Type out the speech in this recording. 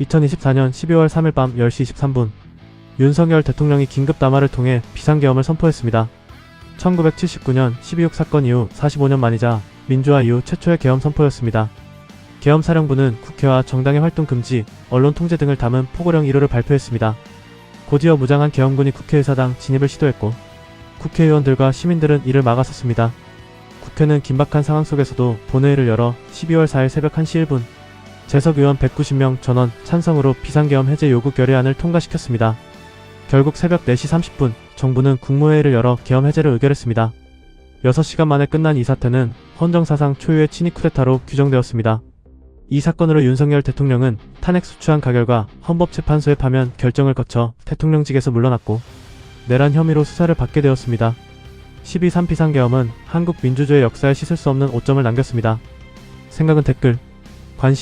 2024년 12월 3일 밤 10시 23분 윤석열 대통령이 긴급 담화를 통해 비상계엄을 선포했습니다. 1979년 12.6 사건 이후 45년 만이자 민주화 이후 최초의 계엄 선포였습니다. 계엄 사령부는 국회와 정당의 활동 금지, 언론 통제 등을 담은 포고령 1호를 발표했습니다. 곧이어 무장한 계엄군이 국회의사당 진입을 시도했고 국회의원들과 시민들은 이를 막았었습니다. 국회는 긴박한 상황 속에서도 본회의를 열어 12월 4일 새벽 1시 1분 재석 의원 190명 전원 찬성으로 비상계엄 해제 요구 결의안을 통과시켰습니다. 결국 새벽 4시 30분 정부는 국무회의를 열어 계엄 해제를 의결했습니다. 6시간 만에 끝난 이 사태는 헌정사상 초유의 친위 쿠데타로 규정되었습니다. 이 사건으로 윤석열 대통령은 탄핵 수추한 가결과 헌법재판소의 파면 결정을 거쳐 대통령직에서 물러났고 내란 혐의로 수사를 받게 되었습니다. 12.3 비상계엄은 한국 민주주의 역사에 씻을 수 없는 오점을 남겼습니다. 생각은 댓글, 관심은